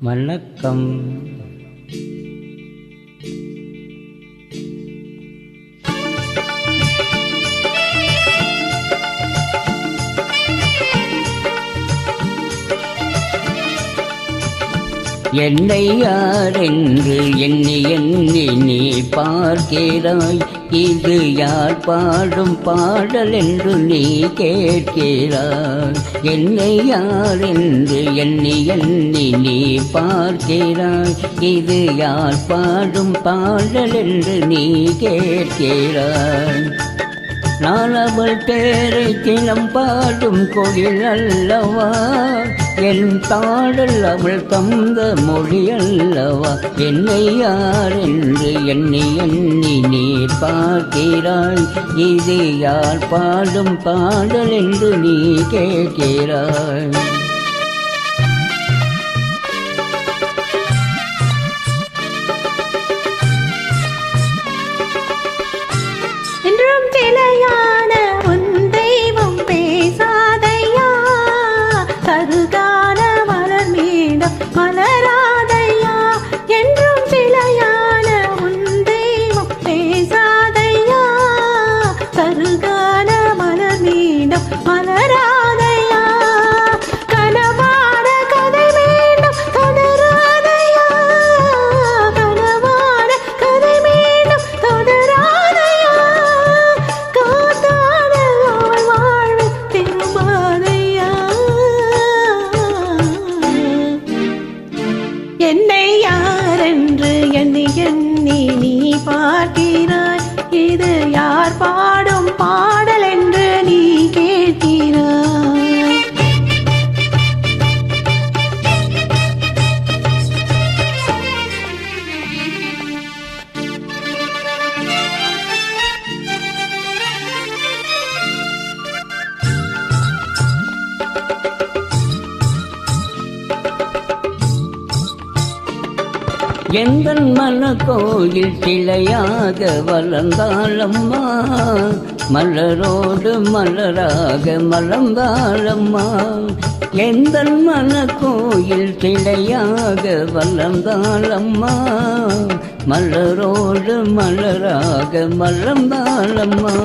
வணக்கம் என்னை யாரென்று எண்ணி எண்ணி நீ பார்க்கிறாய். இது யார் பாடும் பாடல் என்று நீ கேட்கிறாய். என்னை யாரென்று எண்ணி எண்ணி நீ பார்க்கிறாய். இது யார் பாடும் பாடல் என்று நீ கேட்கிறாய். நான் அவள் பேரை தினம் பாடும் கோயில் அல்லவா என் பாடல் அவள் தந்த மொழி அல்லவா என்னை யார் என்று எண்ணி எண்ணி நீ பார்க்கிறாய்? இது யார் பாடும் பாடல் என்று நீ கேட்கிறாய்? கருகான மலர் மலராதையா? கனவான கதை மீண்டும் தொடராதையா? கனவான கதை மீண்டும் தொடராதையா? காத்தான அவள் வாழ்வு என்னை யாரென்று எண்ணி எண்ணி நீ பார்க்கிறாய்? இது யார் பாடும் எந்தன் மன கோயில் சிலையாக வளர்ந்தாளம்மா? மலரோடு மலராக மலர்ந்தாளம்மா? எந்தன் மன கோயில் சிலையாக வளர்ந்தாளம்மா? மலரோடு மலராக மலர்ந்தாளம்மா?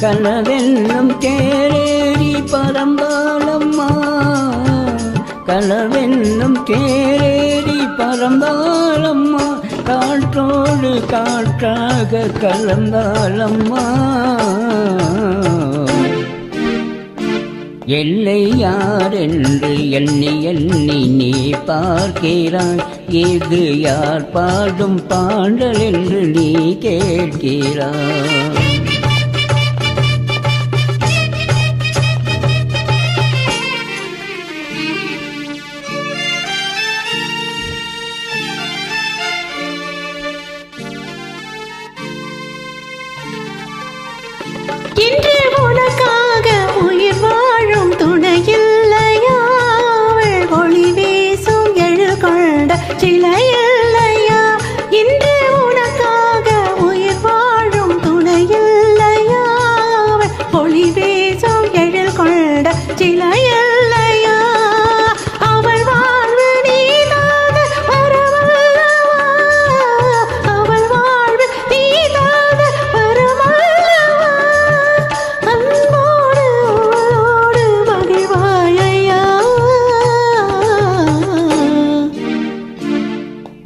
கனவென்னும் தேரேறி பரந்தாளம்மா? களவென்னும் தேரேறி பறந்தாளம்மா காற்றோடு காற்றாக கலந்தாளம்மா எல்லை என்று எண்ணி எண்ணி நீ பார்க்கிறாய். இது யார் பாடும் பாடல் என்று நீ கேட்கிறாய்.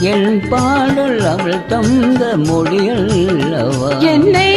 என் பாடல் அவள் தந்த மொழியல்லவா? என்னை